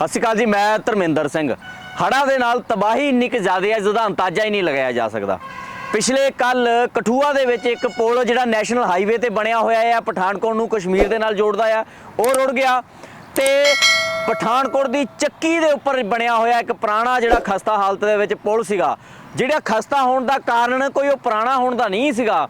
ਸਤਿ ਸ਼੍ਰੀ ਅਕਾਲ ਜੀ, ਮੈਂ ਧਰਮਿੰਦਰ ਸਿੰਘ। ਹੜ੍ਹਾਂ ਦੇ ਨਾਲ ਤਬਾਹੀ ਇੰਨੀ ਕੁ ਜ਼ਿਆਦਾ ਹੈ ਜਿਹਦਾ ਅੰਦਾਜ਼ਾ ਹੀ ਨਹੀਂ ਲਗਾਇਆ ਜਾ ਸਕਦਾ। ਪਿਛਲੇ ਕੱਲ ਕਠੂਆ ਦੇ ਵਿੱਚ ਇੱਕ ਪੁਲ, ਜਿਹੜਾ ਨੈਸ਼ਨਲ ਹਾਈਵੇ ਤੇ ਬਣਿਆ ਹੋਇਆ ਹੈ ਪਠਾਨਕੋਟ ਨੂੰ ਕਸ਼ਮੀਰ ਦੇ ਨਾਲ ਜੋੜਦਾ ਆ, ਉਹ ਰੁੜ ਗਿਆ। ਤੇ ਪਠਾਨਕੋਟ ਦੀ ਚੱਕੀ ਦੇ ਉੱਪਰ ਬਣਿਆ ਹੋਇਆ ਇੱਕ ਪੁਰਾਣਾ ਜਿਹੜਾ ਖਸਤਾ ਹਾਲਤ ਦੇ ਵਿੱਚ ਪੁਲ ਸੀਗਾ। ਜਿਹੜਾ ਖਸਤਾ ਹੋਣ ਦਾ ਕਾਰਨ ਕੋਈ ਉਹ ਪੁਰਾਣਾ ਹੋਣ ਦਾ ਨਹੀਂ ਸੀਗਾ।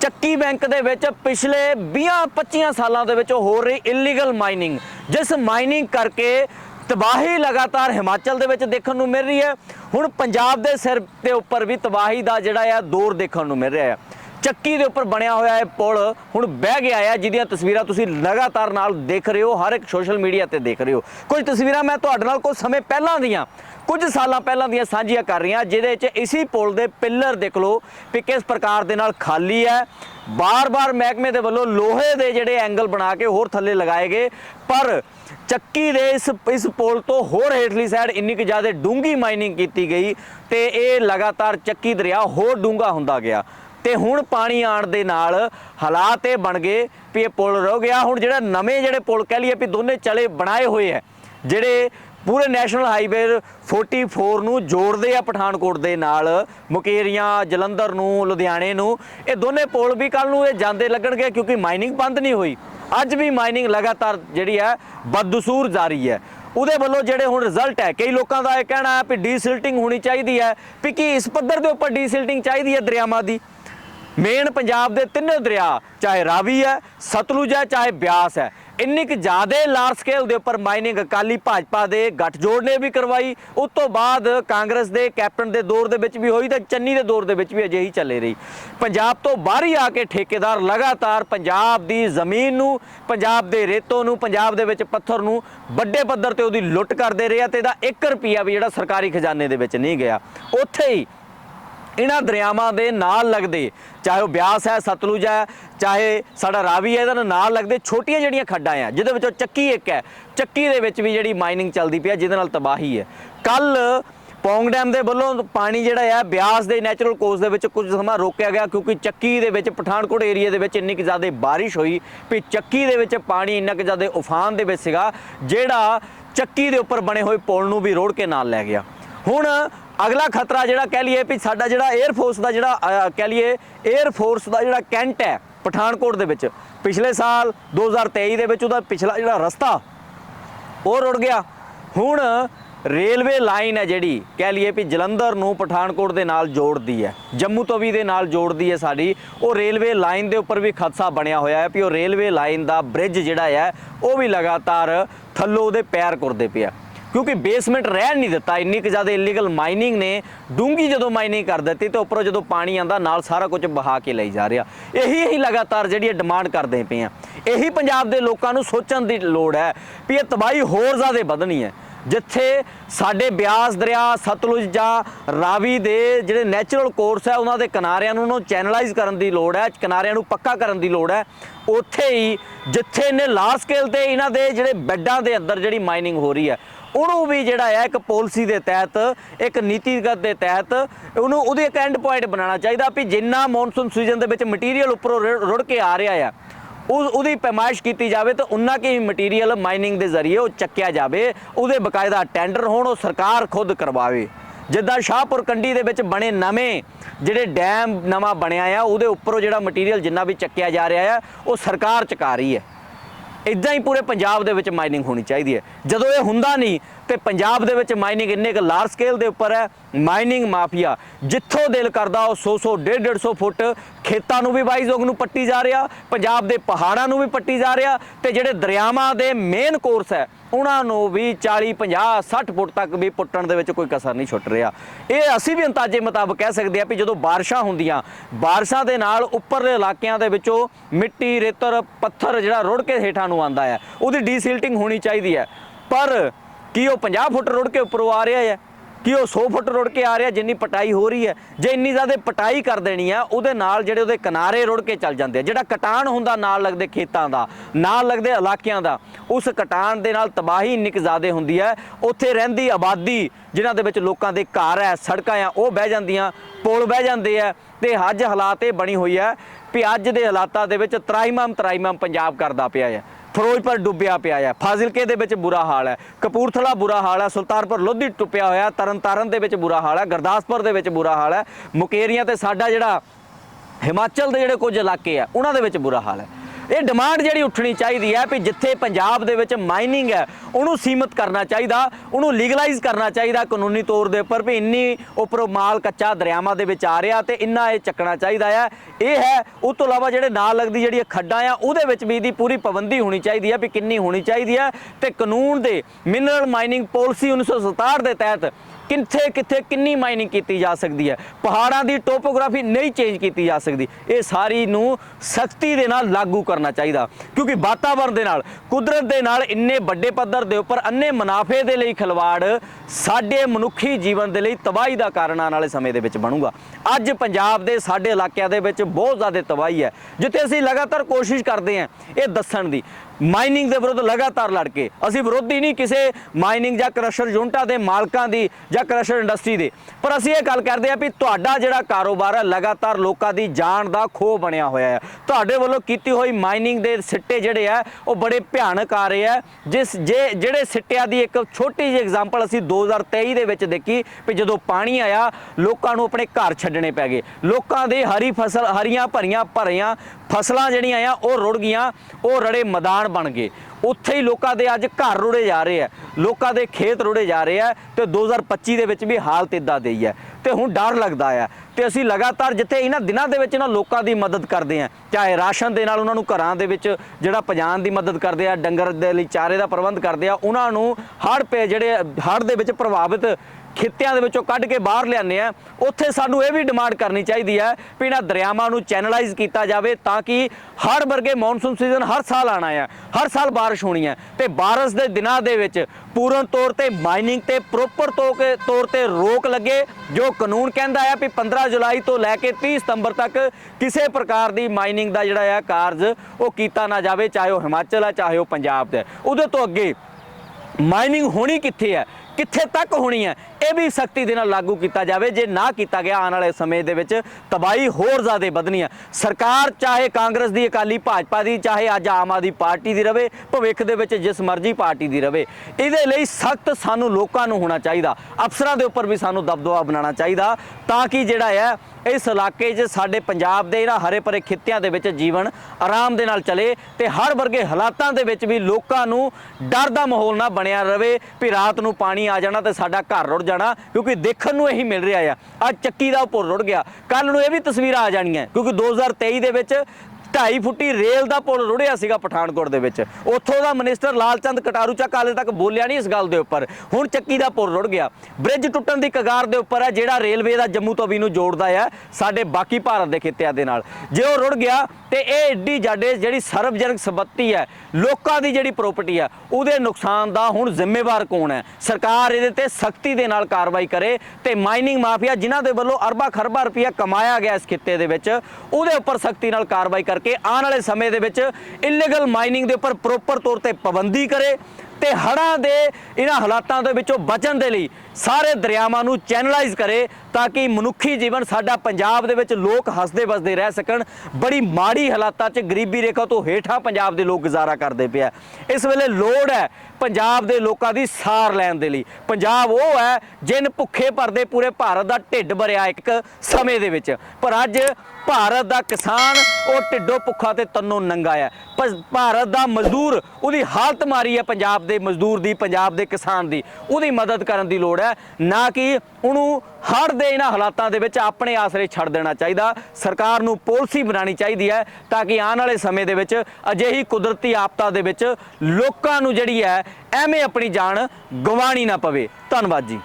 ਚੱਕੀ ਬੈਂਕ ਦੇ ਵਿੱਚ ਪਿਛਲੇ 20-25 ਸਾਲਾਂ ਦੇ ਵਿੱਚ ਹੋ ਰਹੀ ਇਲੀਗਲ ਮਾਈਨਿੰਗ ਜਿਸ ਮਾਈਨਿੰਗ ਕਰਕੇ ਤਬਾਹੀ ਲਗਾਤਾਰ ਹਿਮਾਚਲ ਦੇ ਵਿੱਚ ਦੇਖਣ ਨੂੰ ਮਿਲ ਰਹੀ ਹੈ। ਹੁਣ ਪੰਜਾਬ ਦੇ ਸਿਰ ਦੇ ਉੱਪਰ ਵੀ ਤਬਾਹੀ ਦਾ ਜਿਹੜਾ ਆ ਦੌਰ ਦੇਖਣ ਨੂੰ ਮਿਲ ਰਿਹਾ ਹੈ। ਚੱਕੀ ਦੇ ਉੱਪਰ ਬਣਿਆ ਹੋਇਆ ਇਹ ਪੁਲ ਹੁਣ ਬਹਿ ਗਿਆ ਹੈ, ਜਿਹਦੀਆਂ ਤਸਵੀਰਾਂ ਤੁਸੀਂ ਲਗਾਤਾਰ ਨਾਲ ਦੇਖ ਰਹੇ ਹੋ, ਹਰ ਇੱਕ ਸੋਸ਼ਲ ਮੀਡੀਆ ਤੇ ਦੇਖ ਰਹੇ ਹੋ। ਕੁਝ ਤਸਵੀਰਾਂ ਮੈਂ ਤੁਹਾਡੇ ਨਾਲ ਕੁਝ ਸਮੇਂ ਪਹਿਲਾਂ ਦੀਆਂ, ਕੁਝ ਸਾਲਾਂ ਪਹਿਲਾਂ ਦੀਆਂ ਸਾਂਝੀਆਂ ਕਰ ਰਹੀਆਂ, ਜਿਹਦੇ ਵਿੱਚ ਇਸੀ ਪੁਲ ਦੇ ਪਿੱਲਰ ਦੇਖ ਲਓ ਵੀ ਕਿਸ ਪ੍ਰਕਾਰ ਦੇ ਨਾਲ ਖਾਲੀ ਹੈ। ਬਾਰ-ਬਾਰ ਮਹਿਕਮੇ ਦੇ ਵੱਲੋਂ ਲੋਹੇ ਦੇ ਜਿਹੜੇ ਐਂਗਲ ਬਣਾ ਕੇ ਹੋਰ ਥੱਲੇ ਲਗਾਏ ਗਏ, ਪਰ ਚੱਕੀ ਦੇ ਇਸ ਇਸ ਪੁਲ ਤੋਂ ਹੋਰ ਹੇਠਲੀ ਸਾਈਡ ਇੰਨੀ ਕੁ ਜ਼ਿਆਦਾ ਡੂੰਗੀ ਮਾਈਨਿੰਗ ਕੀਤੀ ਗਈ ਤੇ ਇਹ ਲਗਾਤਾਰ ਚੱਕੀ ਦਰਿਆ ਹੋਰ ਡੂੰਗਾ ਹੁੰਦਾ ਗਿਆ। ਤੇ ਹੁਣ ਪਾਣੀ ਆਣ ਦੇ ਨਾਲ ਹਾਲਾਤ ਇਹ ਬਣ ਗਏ ਵੀ ਇਹ ਪੁਲ ਰੁਕ ਗਿਆ। ਹੁਣ ਜਿਹੜਾ ਨਵੇਂ ਜਿਹੜੇ ਪੁਲ ਕਹਿ ਲਈਏ ਵੀ ਦੋਨੇ ਚਲੇ ਬਣਾਏ ਹੋਏ ਆ, ਜਿਹੜੇ ਪੂਰੇ ਨੈਸ਼ਨਲ ਹਾਈਵੇ 44 ਨੂੰ ਜੋੜਦੇ ਆ ਪਠਾਨਕੋਟ ਦੇ ਨਾਲ, ਮੁਕੇਰੀਆਂ, ਜਲੰਧਰ ਨੂੰ, ਲੁਧਿਆਣੇ ਨੂੰ। ਇਹ ਦੋਨੇ ਪੁਲ ਵੀ ਕੱਲ ਨੂੰ ਇਹ ਜਾਂਦੇ ਲੱਗਣਗੇ ਕਿਉਂਕਿ ਮਾਈਨਿੰਗ ਬੰਦ ਨਹੀਂ ਹੋਈ। ਅੱਜ ਵੀ ਮਾਈਨਿੰਗ ਲਗਾਤਾਰ ਜਿਹੜੀ ਹੈ ਬਦਸੂਰ ਜਾਰੀ ਹੈ। ਉਹਦੇ ਵੱਲੋਂ ਜਿਹੜੇ ਹੁਣ ਰਿਜ਼ਲਟ ਹੈ, ਕਈ ਲੋਕਾਂ ਦਾ ਇਹ ਕਹਿਣਾ ਹੈ ਵੀ ਡੀਸਿਲਟਿੰਗ ਹੋਣੀ ਚਾਹੀਦੀ ਹੈ। ਵੀ ਕੀ ਇਸ ਪੱਧਰ ਦੇ ਉੱਪਰ ਡੀਸਿਲਟਿੰਗ ਚਾਹੀਦੀ ਹੈ ਦਰਿਆਵਾਂ ਦੀ? ਮੇਨ ਪੰਜਾਬ ਦੇ ਤਿੰਨੇ ਦਰਿਆ, ਚਾਹੇ ਰਾਵੀ ਹੈ, ਸਤਲੁਜ ਹੈ, ਚਾਹੇ ਬਿਆਸ ਹੈ। ਇੰਨੀ ਕੁ ਜ਼ਿਆਦਾ ਲਾਰਜ ਸਕੇਲ ਦੇ ਉੱਪਰ ਮਾਈਨਿੰਗ ਅਕਾਲੀ ਭਾਜਪਾ ਦੇ ਗੱਠਜੋੜ ਨੇ ਵੀ ਕਰਵਾਈ। ਉਸ ਤੋਂ ਬਾਅਦ ਕਾਂਗਰਸ ਦੇ ਕੈਪਟਨ ਦੇ ਦੌਰ ਦੇ ਵਿੱਚ ਵੀ ਹੋਈ ਤੇ ਚੰਨੀ ਦੇ ਦੌਰ ਦੇ ਵਿੱਚ ਵੀ ਅਜਿਹੀ ਚੱਲੇ ਰਹੀ। ਪੰਜਾਬ ਤੋਂ ਬਾਹਰ ਹੀ ਆ ਕੇ ਠੇਕੇਦਾਰ ਲਗਾਤਾਰ ਪੰਜਾਬ ਦੀ ਜ਼ਮੀਨ ਨੂੰ, ਪੰਜਾਬ ਦੇ ਰੇਤੋਂ ਨੂੰ, ਪੰਜਾਬ ਦੇ ਵਿੱਚ ਪੱਥਰ ਨੂੰ ਵੱਡੇ ਪੱਧਰ ਤੇ ਉਹਦੀ ਲੁੱਟ ਕਰਦੇ ਰਹੇ ਆ ਤੇ ਇਹਦਾ 1 ਰੁਪਿਆ ਵੀ ਜਿਹੜਾ ਸਰਕਾਰੀ ਖਜ਼ਾਨੇ ਦੇ ਵਿੱਚ ਨਹੀਂ ਗਿਆ। ਉੱਥੇ ਹੀ ਇਹਨਾਂ ਦਰਿਆਵਾਂ ਦੇ ਨਾਲ ਲੱਗਦੇ, ਚਾਹੇ ਉਹ ਬਿਆਸ ਹੈ, ਸਤਲੁਜ ਹੈ, ਚਾਹੇ ਸਾਡਾ ਰਾਵੀ ਹੈ ਇਹਨਾਂ ਨਾਲ ਲੱਗਦੇ ਛੋਟੀਆਂ ਜਿਹੜੀਆਂ ਖੱਡਾਂ ਆ, ਜਿਹਦੇ ਵਿੱਚੋਂ ਚੱਕੀ ਇੱਕ ਹੈ, ਚੱਕੀ ਦੇ ਵਿੱਚ ਵੀ ਜਿਹੜੀ ਮਾਈਨਿੰਗ ਚੱਲਦੀ ਪਈ ਹੈ ਜਿਹਦੇ ਨਾਲ ਤਬਾਹੀ ਹੈ। ਕੱਲ ਪੌਂਗ ਡੈਮ ਦੇ ਵੱਲੋਂ ਪਾਣੀ ਜਿਹੜਾ ਆ, ਬਿਆਸ ਦੇ ਨੈਚੁਰਲ ਕੋਰਸ ਦੇ ਵਿੱਚ ਕੁਝ ਸਮਾਂ ਰੋਕਿਆ ਗਿਆ, ਕਿਉਂਕਿ ਚੱਕੀ ਦੇ ਵਿੱਚ, ਪਠਾਨਕੋਟ ਏਰੀਆ ਦੇ ਵਿੱਚ ਇੰਨੀ ਕਿ ਜ਼ਿਆਦਾ ਬਾਰਿਸ਼ ਹੋਈ ਵੀ ਚੱਕੀ ਦੇ ਵਿੱਚ ਪਾਣੀ ਇੰਨਾ ਕਿ ਜ਼ਿਆਦਾ ਉਫਾਨ ਦੇ ਵਿੱਚ ਸੀਗਾ, ਜਿਹੜਾ ਚੱਕੀ ਦੇ ਉੱਪਰ ਬਣੇ ਹੋਏ ਪੁਲ ਨੂੰ ਵੀ ਰੋੜ ਕੇ ਨਾਲ ਲੈ ਗਿਆ। ਹੁਣ ਅਗਲਾ ਖਤਰਾ ਜਿਹੜਾ ਕਹਿ ਲਈਏ ਵੀ ਸਾਡਾ ਜਿਹੜਾ 에ਅਰ ਫੋਰਸ ਦਾ ਜਿਹੜਾ ਕਹਿ ਲਈਏ 에ਅਰ ਫੋਰਸ ਦਾ ਜਿਹੜਾ ਕੈਂਟ ਹੈ ਪਠਾਨਕੋਟ ਦੇ ਵਿੱਚ, ਪਿਛਲੇ ਸਾਲ 2023 ਦੇ ਵਿੱਚ ਉਹਦਾ ਪਿਛਲਾ ਜਿਹੜਾ ਰਸਤਾ, ਉਹ ਰੁੜ ਗਿਆ। ਹੁਣ ਰੇਲਵੇ ਲਾਈਨ ਹੈ ਜਿਹੜੀ, ਕਹਿ ਲਈਏ ਵੀ ਜਲੰਧਰ ਨੂੰ ਪਠਾਨਕੋਟ ਦੇ ਨਾਲ ਜੋੜਦੀ ਹੈ, ਜੰਮੂ ਤਵੀ ਦੇ ਨਾਲ ਜੋੜਦੀ ਹੈ ਸਾਡੀ। ਉਹ ਰੇਲਵੇ ਲਾਈਨ ਦੇ ਉੱਪਰ ਵੀ ਖਦਸ਼ਾ ਬਣਿਆ ਹੋਇਆ ਹੈ ਵੀ ਉਹ ਰੇਲਵੇ ਲਾਈਨ ਦਾ ਬ੍ਰਿਜ ਜਿਹੜਾ ਹੈ, ਉਹ ਵੀ ਲਗਾਤਾਰ ਥੱਲੋਂ ਉਹਦੇ ਪੈਰ ਕੁਰਦੇ ਪਿਆ। ਕਿਉਂਕਿ ਬੇਸਮੈਂਟ ਰਹਿਣ ਨਹੀਂ ਦਿੱਤਾ। ਇੰਨੀ ਕੁ ਜ਼ਿਆਦਾ ਇਲੀਗਲ ਮਾਈਨਿੰਗ ਨੇ ਡੂੰਗੀ ਜਦੋਂ ਮਾਈਨਿੰਗ ਕਰ ਦਿੱਤੀ ਤੇ ਉੱਪਰੋਂ ਜਦੋਂ ਪਾਣੀ ਆਂਦਾ ਨਾਲ ਸਾਰਾ ਕੁਝ ਬਹਾ ਕੇ ਲਈ ਜਾ ਰਿਹਾ। ਇਹੀ ਇਹੀ ਲਗਾਤਾਰ ਜਿਹੜੀ ਡਿਮਾਂਡ ਕਰਦੇ ਪਏ ਆ। ਇਹੀ ਪੰਜਾਬ ਦੇ ਲੋਕਾਂ ਨੂੰ ਸੋਚਣ ਦੀ ਲੋੜ ਹੈ ਵੀ ਇਹ ਤਬਾਹੀ ਹੋਰ ਜ਼ਿਆਦਾ ਵਧਣੀ ਹੈ। ਜਿੱਥੇ ਸਾਡੇ ਬਿਆਸ ਦਰਿਆ, ਸਤਲੁਜ ਜਾਂ ਰਾਵੀ ਦੇ ਜਿਹੜੇ ਨੈਚੁਰਲ ਕੋਰਸ ਹੈ, ਉਹਨਾਂ ਦੇ ਕਿਨਾਰਿਆਂ ਨੂੰ ਉਹਨੂੰ ਚੈਨਲਾਈਜ਼ ਕਰਨ ਦੀ ਲੋੜ ਹੈ, ਕਿਨਾਰਿਆਂ ਨੂੰ ਪੱਕਾ ਕਰਨ ਦੀ ਲੋੜ ਹੈ। ਉੱਥੇ ਹੀ ਜਿੱਥੇ ਇਹਨੇ ਲਾਰਜ ਸਕੇਲ ਤੇ ਇਹਨਾਂ ਦੇ ਜਿਹੜੇ ਬੈੱਡਾਂ ਦੇ ਅੰਦਰ ਜਿਹੜੀ ਮਾਈਨਿੰਗ ਹੋ ਰਹੀ ਹੈ, ਉਹਨੂੰ ਵੀ ਜਿਹੜਾ ਹੈ ਇੱਕ ਪਾਲਿਸੀ ਦੇ ਤਹਿਤ, ਇੱਕ ਨੀਤੀਗਤ ਦੇ ਤਹਿਤ ਉਹਨੂੰ ਉਹਦੇ ਇੱਕ ਐਂਡ ਪੁਆਇੰਟ ਬਣਾਉਣਾ ਚਾਹੀਦਾ ਵੀ ਜਿੰਨਾ ਮੌਨਸੂਨ ਸੀਜ਼ਨ ਦੇ ਵਿੱਚ ਮਟੀਰੀਅਲ ਉੱਪਰੋਂ ਰੁੜ ਰੁੜ ਕੇ ਆ ਰਿਹਾ ਆ। ਉਹ ਉਹਦੀ ਪੈਮਾਇਸ਼ ਕੀਤੀ ਜਾਵੇ ਤਾਂ ਉਨਾ ਕੀ ਮਟੀਰੀਅਲ ਮਾਈਨਿੰਗ ਦੇ ਜ਼ਰੀਏ ਉਹ ਚੱਕਿਆ ਜਾਵੇ, ਉਹਦੇ ਬਕਾਇਦਾ ਟੈਂਡਰ ਹੋਣ, ਉਹ ਸਰਕਾਰ ਖੁਦ ਕਰਵਾਵੇ। ਜਿੱਦਾਂ ਸ਼ਾਹਪੁਰ ਕੰਡੀ ਦੇ ਵਿੱਚ ਬਣੇ ਨਵੇਂ ਜਿਹੜੇ ਡੈਮ ਨਵਾਂ ਬਣਿਆ ਆ, ਉਹਦੇ ਉੱਪਰੋਂ ਜਿਹੜਾ ਮਟੀਰੀਅਲ ਜਿੰਨਾ ਵੀ ਚੱਕਿਆ ਜਾ ਰਿਹਾ ਆ, ਉਹ ਸਰਕਾਰ ਚੁਕਾ ਰਹੀ ਹੈ। ਇਦਾਂ ਹੀ ਪੂਰੇ ਪੰਜਾਬ ਦੇ ਵਿੱਚ ਮਾਈਨਿੰਗ ਹੋਣੀ ਚਾਹੀਦੀ ਹੈ। ਜਦੋਂ ਇਹ ਹੁੰਦਾ ਨਹੀਂ ਤੇ ਪੰਜਾਬ ਦੇ ਵਿੱਚ ਮਾਈਨਿੰਗ ਇੰਨੇ ਕੁ ਲਾਰਜ ਸਕੇਲ ਦੇ ਉੱਪਰ ਹੈ ਮਾਈਨਿੰਗ ਮਾਫੀਆ ਜਿੱਥੋਂ ਦਿਲ ਕਰਦਾ ਉਹ 100 100 150 150 ਫੁੱਟ ਖੇਤਾਂ ਨੂੰ ਵੀ ਵਾਈਜ਼ੋਗ ਨੂੰ ਪੱਟੀ ਜਾ ਰਿਹਾ, ਪੰਜਾਬ ਦੇ ਪਹਾੜਾਂ ਨੂੰ ਵੀ ਪੱਟੀ ਜਾ ਰਿਹਾ ਤੇ ਜਿਹੜੇ ਦਰਿਆਵਾਂ ਦੇ ਮੇਨ ਕੋਰਸ ਹੈ, ਉਹਨਾਂ ਨੂੰ ਵੀ 40 50 60 ਫੁੱਟ ਤੱਕ ਵੀ ਪੁੱਟਣ ਦੇ ਵਿੱਚ ਕੋਈ ਕਸਰ ਨਹੀਂ ਛੁੱਟ ਰਿਹਾ। ਇਹ ਅਸੀਂ ਵੀ ਅੰਦਾਜ਼ੇ ਮੁਤਾਬਕ ਕਹਿ ਸਕਦੇ ਆ ਵੀ ਜਦੋਂ ਬਾਰਿਸ਼ਾਂ ਹੁੰਦੀਆਂ, ਬਾਰਿਸ਼ਾਂ ਦੇ ਨਾਲ ਉੱਪਰਲੇ ਇਲਾਕਿਆਂ ਦੇ ਵਿੱਚੋਂ ਮਿੱਟੀ, ਰੇਤਰ, ਪੱਥਰ ਜਿਹੜਾ ਰੁੜ ਕੇ ਹੇਠਾਂ ਨੂੰ ਆਂਦਾ ਹੈ, ਉਹਦੀ ਡੀਸਿਲਟਿੰਗ ਹੋਣੀ ਚਾਹੀਦੀ ਹੈ। ਪਰ ਕੀ ਉਹ 50 ਫੁੱਟ ਰੁੜ ਕੇ ਉੱਪਰੋਂ ਆ ਰਿਹਾ ਹੈ? ਕਿ ਉਹ 100 ਫੁੱਟ ਰੁੜ ਕੇ ਆ ਰਿਹਾ ਜਿੰਨੀ ਪਟਾਈ ਹੋ ਰਹੀ ਹੈ? ਜੇ ਇੰਨੀ ਜ਼ਿਆਦਾ ਪਟਾਈ ਕਰ ਦੇਣੀ ਆ ਉਹਦੇ ਨਾਲ ਜਿਹੜੇ ਉਹਦੇ ਕਿਨਾਰੇ ਰੁੜ ਕੇ ਚੱਲ ਜਾਂਦੇ ਆ। ਜਿਹੜਾ ਕਟਾਨ ਹੁੰਦਾ ਨਾਲ ਲੱਗਦੇ ਖੇਤਾਂ ਦਾ, ਨਾਲ ਲੱਗਦੇ ਇਲਾਕਿਆਂ ਦਾ, ਉਸ ਕਟਾਨ ਦੇ ਨਾਲ ਤਬਾਹੀ ਇੰਨੀ ਕੁ ਜ਼ਿਆਦਾ ਹੁੰਦੀ ਹੈ, ਉੱਥੇ ਰਹਿੰਦੀ ਆਬਾਦੀ ਜਿਨ੍ਹਾਂ ਦੇ ਵਿੱਚ ਲੋਕਾਂ ਦੇ ਘਰ ਹੈ, ਸੜਕਾਂ ਆ ਉਹ ਬਹਿ ਜਾਂਦੀਆਂ, ਪੁਲ ਬਹਿ ਜਾਂਦੇ ਆ ਤੇ ਅੱਜ ਹਾਲਾਤ ਇਹ ਬਣੀ ਹੋਈ ਹੈ ਵੀ ਅੱਜ ਦੇ ਹਾਲਾਤਾਂ ਦੇ ਵਿੱਚ ਤਰਾਈਮਾਮ ਤਰਾਈਮਾਮ ਪੰਜਾਬ ਕਰਦਾ ਪਿਆ ਹੈ। ਫਿਰੋਜ਼ਪੁਰ ਡੁੱਬਿਆ ਪਿਆ ਹੈ। ਫਾਜ਼ਿਲਕੇ ਦੇ ਵਿੱਚ ਬੁਰਾ ਹਾਲ ਹੈ। ਕਪੂਰਥਲਾ ਬੁਰਾ ਹਾਲ ਹੈ, ਸੁਲਤਾਨਪੁਰ ਲੋਧੀ ਟੁੱਪਿਆ ਹੋਇਆ, ਤਰਨਤਾਰਨ ਦੇ ਵਿੱਚ ਬੁਰਾ ਹਾਲ ਹੈ, ਗੁਰਦਾਸਪੁਰ ਦੇ ਵਿੱਚ ਬੁਰਾ ਹਾਲ ਹੈ। ਮੁਕੇਰੀਆਂ ਤੇ ਸਾਡਾ ਜਿਹੜਾ ਹਿਮਾਚਲ ਦੇ ਜਿਹੜੇ ਕੁਝ ਇਲਾਕੇ ਆ, ਉਹਨਾਂ ਦੇ ਵਿੱਚ ਬੁਰਾ ਹਾਲ ਹੈ। ਇਹ ਡਿਮਾਂਡ ਜਿਹੜੀ ਉੱਠਣੀ ਚਾਹੀਦੀ ਹੈ ਵੀ ਜਿੱਥੇ ਪੰਜਾਬ ਦੇ ਵਿੱਚ ਮਾਈਨਿੰਗ ਹੈ, ਉਹਨੂੰ ਸੀਮਿਤ ਕਰਨਾ ਚਾਹੀਦਾ, ਉਹਨੂੰ ਲੀਗਲਾਈਜ਼ ਕਰਨਾ ਚਾਹੀਦਾ ਕਾਨੂੰਨੀ ਤੌਰ ਦੇ ਉੱਪਰ ਵੀ ਇੰਨੀ ਉੱਪਰੋਂ ਮਾਲ ਕੱਚਾ ਦਰਿਆਵਾਂ ਦੇ ਵਿੱਚ ਆ ਰਿਹਾ ਤੇ ਇੰਨਾ ਇਹ ਚੱਕਣਾ ਚਾਹੀਦਾ ਹੈ ਇਹ ਹੈ ਉਸ ਤੋਂ ਇਲਾਵਾ ਜਿਹੜੇ ਨਾਲ ਲੱਗਦੀ ਜਿਹੜੀ ਖੱਡਾਂ ਆ, ਉਹਦੇ ਵਿੱਚ ਵੀ ਇਹਦੀ ਪੂਰੀ ਪਾਬੰਦੀ ਹੋਣੀ ਚਾਹੀਦੀ ਹੈ ਵੀ ਕਿੰਨੀ ਹੋਣੀ ਚਾਹੀਦੀ ਹੈ ਤੇ ਕਾਨੂੰਨ ਦੇ ਮਿਨਰਲ ਮਾਈਨਿੰਗ ਪਾਲਿਸੀ 1967 ਦੇ ਤਹਿਤ ਕਿੱਥੇ ਕਿੱਥੇ ਕਿੰਨੀ ਮਾਈਨਿੰਗ ਕੀਤੀ ਜਾ ਸਕਦੀ ਹੈ? ਪਹਾੜਾਂ ਦੀ ਟੋਪੋਗ੍ਰਾਫੀ ਨਹੀਂ ਚੇਂਜ ਕੀਤੀ ਜਾ ਸਕਦੀ। ਇਹ ਸਾਰੀ ਨੂੰ ਸਖਤੀ ਦੇ ਨਾਲ ਲਾਗੂ ਕਰਨਾ ਚਾਹੀਦਾ। ਕਿਉਂਕਿ ਵਾਤਾਵਰਣ ਦੇ ਨਾਲ, ਕੁਦਰਤ ਦੇ ਨਾਲ ਇੰਨੇ ਵੱਡੇ ਪੱਧਰ ਦੇ ਉੱਪਰ, ਅੰਨੇ ਮੁਨਾਫੇ ਦੇ ਲਈ ਖਿਲਵਾੜ ਸਾਡੇ ਮਨੁੱਖੀ ਜੀਵਨ ਦੇ ਲਈ ਤਬਾਹੀ ਦਾ ਕਾਰਨ ਆਉਣ ਵਾਲੇ ਸਮੇਂ ਦੇ ਵਿੱਚ ਬਣੂਗਾ। ਅੱਜ ਪੰਜਾਬ ਦੇ ਸਾਡੇ ਇਲਾਕਿਆਂ ਦੇ ਵਿੱਚ ਬਹੁਤ ਜ਼ਿਆਦਾ ਤਬਾਹੀ ਹੈ, ਜਿੱਥੇ ਅਸੀਂ ਲਗਾਤਾਰ ਕੋਸ਼ਿਸ਼ ਕਰਦੇ ਹਾਂ ਇਹ ਦੱਸਣ ਦੀ। ਮਾਈਨਿੰਗ ਦੇ ਵਿਰੁੱਧ ਲਗਾਤਾਰ ਲੜ ਕੇ ਅਸੀਂ ਵਿਰੋਧੀ ਨਹੀਂ ਕਿਸੇ ਮਾਈਨਿੰਗ ਜਾਂ ਕ੍ਰਸ਼ਰ ਯੂਨਿਟਾਂ ਦੇ ਮਾਲਕਾਂ ਦੀ ਜਾਂ ਕ੍ਰਸ਼ਰ ਇੰਡਸਟਰੀ ਦੇ। ਪਰ ਅਸੀਂ ਇਹ ਗੱਲ ਕਰਦੇ ਹਾਂ ਵੀ ਤੁਹਾਡਾ ਜਿਹੜਾ ਕਾਰੋਬਾਰ ਹੈ, ਲਗਾਤਾਰ ਲੋਕਾਂ ਦੀ ਜਾਨ ਦਾ ਖੋਹ ਬਣਿਆ ਹੋਇਆ ਹੈ। ਤੁਹਾਡੇ ਵੱਲੋਂ ਕੀਤੀ ਹੋਈ ਮਾਈਨਿੰਗ ਦੇ ਸਿੱਟੇ ਜਿਹੜੇ ਆ, ਉਹ ਬੜੇ ਭਿਆਨਕ ਆ ਰਹੇ ਆ। ਜਿਸ ਜੇ ਜਿਹੜੇ ਸਿੱਟਿਆਂ ਦੀ ਇੱਕ ਛੋਟੀ ਜਿਹੀ ਐਗਜ਼ਾਮਪਲ ਅਸੀਂ 2023 ਦੇ ਵਿੱਚ ਦੇਖੀ ਵੀ ਜਦੋਂ ਪਾਣੀ ਆਇਆ, ਲੋਕਾਂ ਨੂੰ ਆਪਣੇ ਘਰ ਛੱਡਣੇ ਪੈ ਗਏ। ਲੋਕਾਂ ਦੇ ਹਰੀ ਫਸਲ, ਹਰੀਆਂ ਭਰੀਆਂ ਭਰੀਆਂ ਫਸਲਾਂ ਜਿਹੜੀਆਂ ਆ, ਉਹ ਰੁੜ ਗਈਆਂ, ਉਹ ਰੜੇ ਮੈਦਾਨ ਬਣ ਗਏ। ਉੱਥੇ ਹੀ ਲੋਕਾਂ ਦੇ ਅੱਜ ਘਰ ਰੁੜੇ ਜਾ ਰਹੇ ਆ। ਲੋਕਾਂ ਦੇ ਖੇਤ ਰੁੜੇ ਜਾ ਰਹੇ ਆ ਤੇ 2025 ਦੇ ਵਿੱਚ ਵੀ ਹਾਲਤ ਇਦਾਂ ਦੀ ਹੈ ਤੇ ਹੁਣ ਡਰ ਲੱਗਦਾ ਆ। ਤੇ ਅਸੀਂ ਲਗਾਤਾਰ ਜਿੱਥੇ ਇਹਨਾਂ ਦਿਨਾਂ ਦੇ ਵਿੱਚ ਨਾ ਲੋਕਾਂ ਦੀ ਮਦਦ ਕਰਦੇ ਆ, ਚਾਹੇ ਰਾਸ਼ਨ ਦੇ ਨਾਲ ਉਹਨਾਂ ਨੂੰ ਘਰਾਂ ਦੇ ਵਿੱਚ ਜਿਹੜਾ ਪਜਾਨ ਦੀ ਮਦਦ ਕਰਦੇ ਆ, ਡੰਗਰ ਦੇ ਲਈ ਚਾਰੇ ਦਾ ਪ੍ਰਬੰਧ ਕਰਦੇ ਆ, ਉਹਨਾਂ ਨੂੰ ਹੜ੍ਹ ਪੇ ਜਿਹੜੇ, ਹੜ੍ਹ ਦੇ ਵਿੱਚ ਪ੍ਰਭਾਵਿਤ ਖਿੱਤਿਆਂ ਦੇ ਵਿੱਚੋਂ ਕੱਢ ਕੇ ਬਾਹਰ ਲਿਆਉਂਦੇ ਆ। ਉੱਥੇ ਸਾਨੂੰ ਇਹ ਵੀ ਡਿਮਾਂਡ ਕਰਨੀ ਚਾਹੀਦੀ ਹੈ ਵੀ ਇਹਨਾਂ ਦਰਿਆਵਾਂ ਨੂੰ ਚੈਨਲਾਈਜ਼ ਕੀਤਾ ਜਾਵੇ ਤਾਂ ਕਿ ਹਰ ਵਰਗੇ ਮੌਨਸੂਨ ਸੀਜ਼ਨ ਹਰ ਸਾਲ ਆਣਾ ਹੈ, ਹਰ ਸਾਲ ਬਾਰਿਸ਼ ਹੋਣੀ ਹੈ। ਤੇ ਬਾਰਿਸ਼ ਦੇ ਦਿਨਾਂ ਦੇ ਵਿੱਚ ਪੂਰਨ ਤੌਰ ਤੇ ਮਾਈਨਿੰਗ ਤੇ ਪ੍ਰੋਪਰ ਤੌਰ ਤੇ ਰੋਕ ਲੱਗੇ, ਜੋ ਕਾਨੂੰਨ ਕਹਿੰਦਾ ਹੈ ਵੀ 15 ਜੁਲਾਈ ਤੋਂ ਲੈ ਕੇ 30 ਸਤੰਬਰ ਤੱਕ ਕਿਸੇ ਪ੍ਰਕਾਰ ਦੀ ਮਾਈਨਿੰਗ ਦਾ ਜਿਹੜਾ ਹੈ ਕਾਰਜ ਉਹ ਕੀਤਾ ਨਾ ਜਾਵੇ, ਚਾਹੇ ਉਹ ਹਿਮਾਚਲ ਹੈ, ਚਾਹੇ ਉਹ ਪੰਜਾਬ ਦਾ ਉਹਦੇ ਤੋਂ ਅੱਗੇ ਮਾਈਨਿੰਗ ਹੋਣੀ ਕਿੱਥੇ ਹੈ? ਕਿੱਥੇ ਤੱਕ ਹੋਣੀ ਹੈ? ਇਹ ਵੀ ਸਖਤੀ ਦੇ ਨਾਲ ਲਾਗੂ ਕੀਤਾ ਜਾਵੇ। ਜੇ ਨਾ ਕੀਤਾ ਗਿਆ, ਆਉਣ ਵਾਲੇ ਸਮੇਂ ਦੇ ਵਿੱਚ ਤਬਾਹੀ ਹੋਰ ਜ਼ਿਆਦਾ ਵਧਣੀ ਹੈ। ਸਰਕਾਰ ਚਾਹੇ ਕਾਂਗਰਸ ਦੀ, ਅਕਾਲੀ ਭਾਜਪਾ ਦੀ, ਚਾਹੇ ਅੱਜ ਆਮ ਆਦਮੀ ਪਾਰਟੀ ਦੀ ਰਵੇ, ਭਵਿੱਖ ਦੇ ਵਿੱਚ ਜਿਸ ਮਰਜ਼ੀ ਪਾਰਟੀ ਦੀ ਰਵੇ। ਇਹਦੇ ਲਈ ਸਖਤ ਸਾਨੂੰ ਲੋਕਾਂ ਨੂੰ ਹੋਣਾ ਚਾਹੀਦਾ। ਅਫਸਰਾਂ ਦੇ ਉੱਪਰ ਵੀ ਸਾਨੂੰ ਦਬਦਬਾ ਬਣਾਉਣਾ ਚਾਹੀਦਾ। ਤਾਂ ਕਿ ਜਿਹੜਾ ਹੈ, ਇਸ ਇਲਾਕੇ 'ਚ ਸਾਡੇ ਪੰਜਾਬ ਦੇ ਇਹਨਾਂ ਹਰੇ ਭਰੇ ਖਿੱਤਿਆਂ ਦੇ ਵਿੱਚ ਜੀਵਨ ਆਰਾਮ ਦੇ ਨਾਲ ਚਲੇ ਤੇ ਹਰ ਵਰਗੇ ਹਾਲਾਤਾਂ ਦੇ ਵਿੱਚ ਵੀ ਲੋਕਾਂ ਨੂੰ ਡਰ ਦਾ ਮਾਹੌਲ ਨਾ ਬਣਿਆ ਰਵੇ, ਵੀ ਰਾਤ ਨੂੰ ਪਾਣੀ ਆ ਜਾਣਾ ਤੇ ਸਾਡਾ ਘਰ ਰੁੜ ਜਾਣਾ, ਕਿਉਂਕਿ ਦੇਖਣ ਨੂੰ ਇਹੀ ਮਿਲ ਰਿਹਾ ਆ। ਅੱਜ ਚੱਕੀ ਦਾ ਪੁਲ ਰੁੜ ਗਿਆ। ਕੱਲ ਨੂੰ ਇਹ ਵੀ ਤਸਵੀਰਾਂ ਆ ਜਾਣੀਆਂ, ਕਿਉਂਕਿ 2023 ਦੇ ਵਿੱਚ 2.5 ਫੁੱਟੀ ਰੇਲ ਦਾ ਪੁਲ ਰੁੜਿਆ ਸੀਗਾ ਪਠਾਨਕੋਟ ਦੇ ਵਿੱਚ। ਉੱਥੋਂ ਦਾ ਮਿਨਿਸਟਰ ਲਾਲਚੰਦ ਕਟਾਰੂ ਚੱਕ ਹਾਲੇ ਤੱਕ ਬੋਲਿਆ ਨਹੀਂ ਇਸ ਗੱਲ ਦੇ ਉੱਪਰ। ਹੁਣ ਚੱਕੀ ਦਾ ਪੁਲ ਰੁੜ ਗਿਆ। ਬ੍ਰਿਜ ਟੁੱਟਣ ਦੀ ਕਗਾਰ ਦੇ ਉੱਪਰ ਹੈ, ਜਿਹੜਾ ਰੇਲਵੇ ਦਾ ਜੰਮੂ ਤੋਂ ਵੀ ਨੂੰ ਜੋੜਦਾ ਹੈ, ਸਾਡੇ ਬਾਕੀ ਭਾਰਤ ਦੇ ਖਿੱਤਿਆਂ ਦੇ ਨਾਲ। ਜੇ ਉਹ ਰੁੜ ਗਿਆ, ਤੇ ਇਹ ਏਡੀ ਜਾਡੇ ਜਿਹੜੀ ਸਰਵਜਨਕ ਸੰਪਤੀ ਹੈ, ਲੋਕਾਂ ਦੀ ਜਿਹੜੀ ਪ੍ਰਾਪਰਟੀ ਹੈ, ਉਹਦੇ ਨੁਕਸਾਨ ਦਾ ਹੁਣ ਜ਼ਿੰਮੇਵਾਰ ਕੌਣ ਹੈ? ਸਰਕਾਰ ਇਹਦੇ ਤੇ ਸਖਤੀ ਦੇ ਨਾਲ ਕਾਰਵਾਈ ਕਰੇ ਤੇ ਮਾਈਨਿੰਗ ਮਾਫੀਆ ਜਿਨ੍ਹਾਂ ਦੇ ਵੱਲੋਂ ਅਰਬਾਂ ਖਰਬਾਂ ਰੁਪਈਆ ਕਮਾਇਆ ਗਿਆ ਇਸ ਖਿੱਤੇ ਦੇ ਵਿੱਚ, ਉਹਦੇ ਉੱਪਰ ਸਖਤੀ ਨਾਲ ਕਾਰਵਾਈ ਕਰਕੇ ਆਉਣ ਵਾਲੇ ਸਮੇਂ ਦੇ ਵਿੱਚ ਇਲੀਗਲ ਮਾਈਨਿੰਗ ਦੇ ਉੱਪਰ ਪ੍ਰੋਪਰ ਤੌਰ ਤੇ ਪਾਬੰਦੀ ਕਰੇ। ਤੇ ਹੜ੍ਹਾਂ ਦੇ ਇਹਨਾਂ ਹਾਲਾਤਾਂ ਦੇ ਵਿੱਚੋਂ ਬਚਣ ਦੇ ਲਈ ਸਾਰੇ ਦਰਿਆਵਾਂ ਨੂੰ ਚੈਨਲਾਈਜ਼ ਕਰੇ ਤਾਂ ਕਿ ਮਨੁੱਖੀ ਜੀਵਨ ਸਾਡਾ ਪੰਜਾਬ ਦੇ ਵਿੱਚ ਲੋਕ ਹੱਸਦੇ ਵਸਦੇ ਰਹਿ ਸਕਣ। ਬੜੀ ਮਾੜੀ ਹਾਲਾਤਾਂ 'ਚ ਗਰੀਬੀ ਰੇਖਾ ਤੋਂ ਹੇਠਾਂ ਪੰਜਾਬ ਦੇ ਲੋਕ ਗੁਜ਼ਾਰਾ ਕਰਦੇ ਪਿਆ ਇਸ ਵੇਲੇ ਲੋੜ ਹੈ ਪੰਜਾਬ ਦੇ ਲੋਕਾਂ ਦੀ ਸਾਰ ਲੈਣ ਦੇ ਲਈ। ਪੰਜਾਬ ਉਹ ਹੈ ਜਿਨ ਭੁੱਖੇ ਭਰਦੇ ਪੂਰੇ ਭਾਰਤ ਦਾ ਢਿੱਡ ਭਰਿਆ ਇੱਕ ਸਮੇਂ ਦੇ ਵਿੱਚ। ਪਰ ਅੱਜ ਭਾਰਤ ਦਾ ਕਿਸਾਨ ਉਹ ਢਿੱਡੋ ਭੁੱਖਾ ਤੇ ਤੰਨੋਂ ਨੰਗਾ ਹੈ ਭਾਰਤ ਦਾ ਮਜ਼ਦੂਰ, ਉਹਦੀ ਹਾਲਤ ਮਾਰੀ ਹੈ ਪੰਜਾਬ ਦੇ ਮਜ਼ਦੂਰ ਦੀ, ਪੰਜਾਬ ਦੇ ਕਿਸਾਨ ਦੀ। ਉਹਦੀ ਮਦਦ ਕਰਨ ਦੀ ਲੋੜ ਹੈ, ਨਾ ਕਿ ਉਹਨੂੰ ਹੜ੍ਹ ਦੇ ਇਹਨਾਂ ਹਾਲਾਤਾਂ ਦੇ ਵਿੱਚ ਆਪਣੇ ਆਸਰੇ ਛੱਡ ਦੇਣਾ ਚਾਹੀਦਾ। ਸਰਕਾਰ ਨੂੰ ਪਾਲਿਸੀ ਬਣਾਉਣੀ ਚਾਹੀਦੀ ਹੈ, ਤਾਂ ਕਿ ਆਉਣ ਵਾਲੇ ਸਮੇਂ ਦੇ ਵਿੱਚ ਅਜਿਹੀ ਕੁਦਰਤੀ ਆਪਤਾ ਦੇ ਵਿੱਚ ਲੋਕਾਂ ਨੂੰ ਜਿਹੜੀ ਹੈ, ਐਵੇਂ ਆਪਣੀ ਜਾਨ ਗਵਾਣੀ ਨਾ ਪਵੇ। ਧੰਨਵਾਦ ਜੀ।